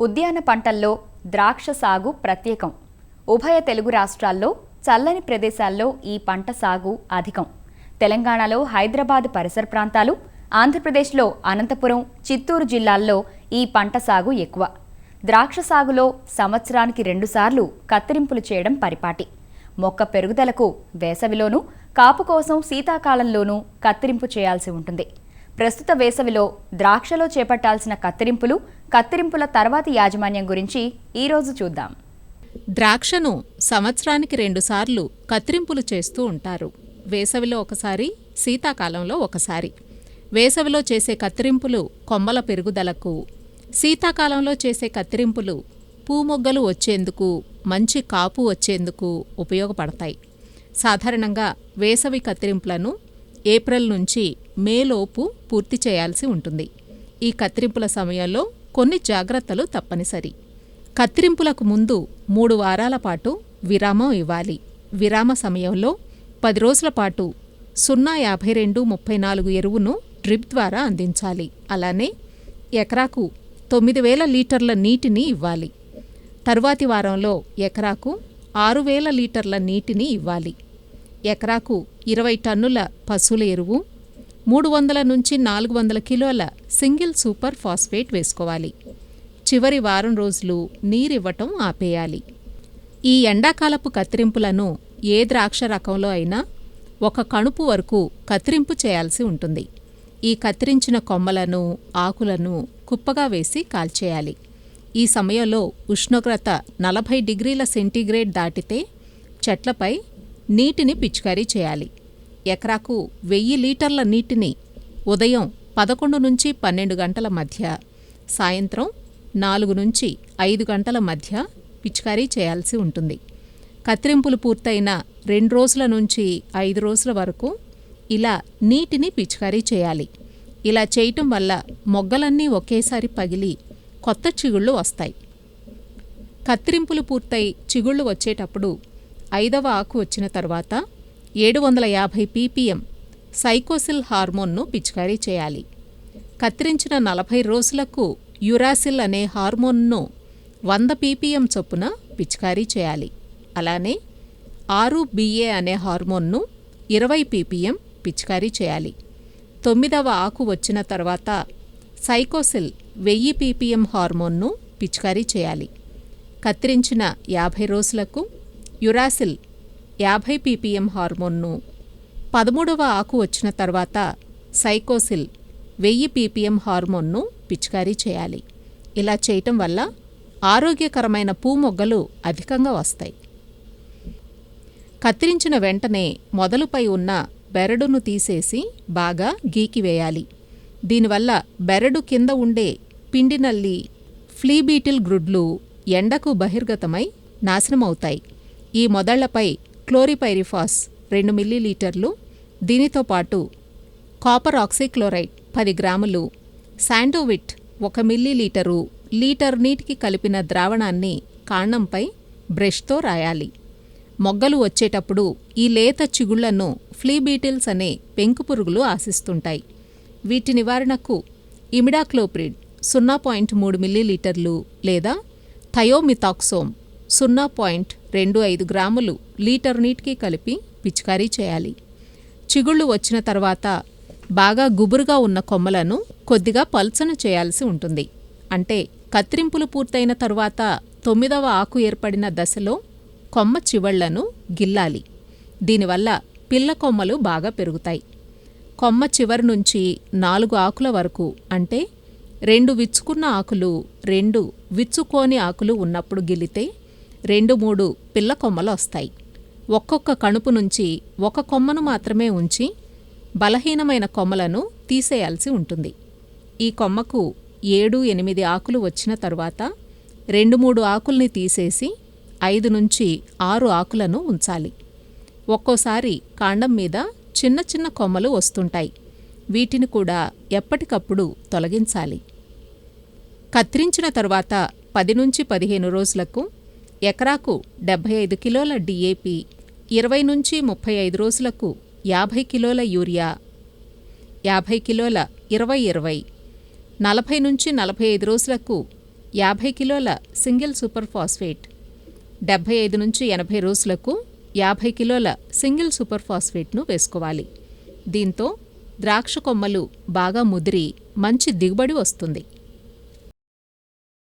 ఉద్యాన పంటల్లో ద్రాక్ష సాగు ప్రత్యేకం. ఉభయ తెలుగు రాష్ట్రాల్లో చల్లని ప్రదేశాల్లో ఈ పంట సాగు అధికం. తెలంగాణలో హైదరాబాద్ పరిసర ప్రాంతాలు ఆంధ్రప్రదేశ్లో అనంతపురం చిత్తూరు జిల్లాల్లో ఈ పంట సాగు ఎక్కువ. ద్రాక్ష సాగులో సంవత్సరానికి రెండుసార్లు కత్తిరింపులు చేయడం పరిపాటి. మొక్క పెరుగుదలకు వేసవిలోనూ కాపు కోసం శీతాకాలంలోనూ కత్తిరింపు చేయాల్సి ఉంటుంది. ప్రస్తుత వేసవిలో ద్రాక్షలో చేపట్టాల్సిన కత్తిరింపులు కత్తిరింపుల తర్వాతి యాజమాన్యం గురించి ఈరోజు చూద్దాం. ద్రాక్షను సంవత్సరానికి రెండుసార్లు కత్తిరింపులు చేస్తూ ఉంటారు. వేసవిలో ఒకసారి శీతాకాలంలో ఒకసారి. వేసవిలో చేసే కత్తిరింపులు కొమ్మల పెరుగుదలకు శీతాకాలంలో చేసే కత్తిరింపులు పూమొగ్గలు వచ్చేందుకు మంచి కాపు వచ్చేందుకు ఉపయోగపడతాయి. సాధారణంగా వేసవి కత్తిరింపులను ఏప్రిల్ నుంచి మేలోపు పూర్తి చేయాల్సి ఉంటుంది. ఈ కత్తిరింపుల సమయంలో కొన్ని జాగ్రత్తలు తప్పనిసరి. కత్తిరింపులకు ముందు మూడు వారాల పాటు విరామం ఇవ్వాలి. విరామ సమయంలో పది రోజుల పాటు సున్నా యాభై రెండు ముప్పై నాలుగు ఎరువును డ్రిప్ ద్వారా అందించాలి. అలానే ఎకరాకు తొమ్మిది వేల లీటర్ల నీటిని ఇవ్వాలి. తరువాతి వారంలో ఎకరాకు ఆరు వేల లీటర్ల నీటిని ఇవ్వాలి. ఎకరాకు ఇరవై టన్నుల పశువుల ఎరువు మూడు వందల నుంచి నాలుగు వందల కిలోల సింగిల్ సూపర్ ఫాస్ఫేట్ వేసుకోవాలి. చివరి వారం రోజులు నీరివ్వటం ఆపేయాలి. ఈ ఎండాకాలపు కత్తిరింపులను ఏ ద్రాక్ష రకంలో అయినా ఒక కణుపు వరకు కత్తిరింపు చేయాల్సి ఉంటుంది. ఈ కత్తిరించిన కొమ్మలను ఆకులను కుప్పగా వేసి కాల్చేయాలి. ఈ సమయంలో ఉష్ణోగ్రత నలభై డిగ్రీల సెంటీగ్రేడ్ దాటితే చెట్లపై నీటిని పిచికారీ చేయాలి. ఎకరాకు వెయ్యి లీటర్ల నీటిని ఉదయం పదకొండు నుంచి పన్నెండు గంటల మధ్య సాయంత్రం నాలుగు నుంచి ఐదు గంటల మధ్య పిచికారీ చేయాల్సి ఉంటుంది. కత్తిరింపులు పూర్తయిన రెండు రోజుల నుంచి ఐదు రోజుల వరకు ఇలా నీటిని పిచికారీ చేయాలి. ఇలా చేయటం వల్ల మొగ్గలన్నీ ఒకేసారి పగిలి కొత్త చిగుళ్ళు వస్తాయి. కత్తిరింపులు పూర్తయి చిగుళ్ళు వచ్చేటప్పుడు ఐదవ ఆకు వచ్చిన తర్వాత ఏడు వందల యాభై పీపీఎం సైకోసిల్ హార్మోన్ను పిచికారీ చేయాలి. కత్తిరించిన నలభై రోజులకు యురాసిల్ అనే హార్మోన్ను వంద పీపీఎం చొప్పున పిచికారీ చేయాలి. అలానే ఆరు బిఏ అనే హార్మోన్ను ఇరవై పీపీఎం పిచికారీ చేయాలి. తొమ్మిదవ ఆకు వచ్చిన తర్వాత సైకోసిల్ వెయ్యి పీపీఎం హార్మోన్ను పిచికారీ చేయాలి. కత్తిరించిన యాభై రోజులకు యురాసిల్ యాభై పీపీఎం హార్మోన్ను పదమూడవ ఆకు వచ్చిన తర్వాత సైకోసిల్ వెయ్యి పీపీఎం హార్మోన్ను పిచికారీ చేయాలి. ఇలా చేయటం వల్ల ఆరోగ్యకరమైన పూ మొగ్గలు అధికంగా వస్తాయి. కత్తిరించిన వెంటనే మొదలుపై ఉన్న బెరడును తీసేసి బాగా గీకివేయాలి దీనివల్ల బెరడు కింద ఉండే పిండి నల్లి ఫ్లీబీటిల్ గ్రుడ్లు ఎండకు బహిర్గతమై నాశనమవుతాయి. ఈ మొదళ్ళపై క్లోరిపైరిఫాస్ రెండు మిల్లీలీటర్లు దీనితో పాటు కాపర్ ఆక్సిక్లోరైడ్ పది గ్రాములు శాండోవిట్ ఒక మిల్లీలీటరు లీటర్ నీటికి కలిపిన ద్రావణాన్ని కాండంపై బ్రష్తో రాయాలి. మొగ్గలు వచ్చేటప్పుడు ఈ లేత చిగుళ్ళను ఫ్లీబీటిల్స్ అనే పెంకు పురుగులు ఆశిస్తుంటాయి. వీటి నివారణకు ఇమిడాక్లోప్రిడ్ సున్నా పాయింట్ మూడు మిల్లీలీటర్లు లేదా థయోమిథాక్సోమ్ సున్నా పాయింట్ రెండు ఐదు గ్రాములు లీటర్ నీటికి కలిపి పిచికారీ చేయాలి. చిగుళ్ళు వచ్చిన తర్వాత బాగా గుబురుగా ఉన్న కొమ్మలను కొద్దిగా పల్చన చేయాల్సి ఉంటుంది. అంటే కత్తిరింపులు పూర్తయిన తరువాత తొమ్మిదవ ఆకు ఏర్పడిన దశలో కొమ్మ చివళ్ళను గిల్లాలి. దీనివల్ల పిల్ల కొమ్మలు బాగా పెరుగుతాయి. కొమ్మ చివరి నుంచి నాలుగు ఆకుల వరకు అంటే రెండు విచ్చుకున్న ఆకులు రెండు విచ్చుకోని ఆకులు ఉన్నప్పుడు గిల్లితే రెండు మూడు పిల్ల కొమ్మలు వస్తాయి. ఒక్కొక్క కణుపు నుంచి ఒక కొమ్మను మాత్రమే ఉంచి బలహీనమైన కొమ్మలను తీసేయాల్సి ఉంటుంది. ఈ కొమ్మకు ఏడు ఎనిమిది ఆకులు వచ్చిన తరువాత రెండు మూడు ఆకుల్ని తీసేసి ఐదు నుంచి ఆరు ఆకులను ఉంచాలి. ఒక్కోసారి కాండం మీద చిన్న చిన్న కొమ్మలు వస్తుంటాయి. వీటిని కూడా ఎప్పటికప్పుడు తొలగించాలి. కత్తిరించిన తరువాత పది నుంచి పదిహేను రోజులకు ఎకరాకు డెబ్భై ఐదు కిలోల డిఏపి ఇరవై నుంచి ముప్పై ఐదు రోజులకు యాభై కిలోల యూరియా యాభై కిలోల ఇరవై ఇరవై నలభై నుంచి నలభై ఐదు రోజులకు యాభై కిలోల సింగిల్ సూపర్ ఫాస్ఫేట్ డెబ్భై ఐదు నుంచి ఎనభై రోజులకు యాభై కిలోల సింగిల్ సూపర్ ఫాస్ఫేట్ను వేసుకోవాలి. దీంతో ద్రాక్ష కొమ్మలు బాగా ముదిరి మంచి దిగుబడి వస్తుంది.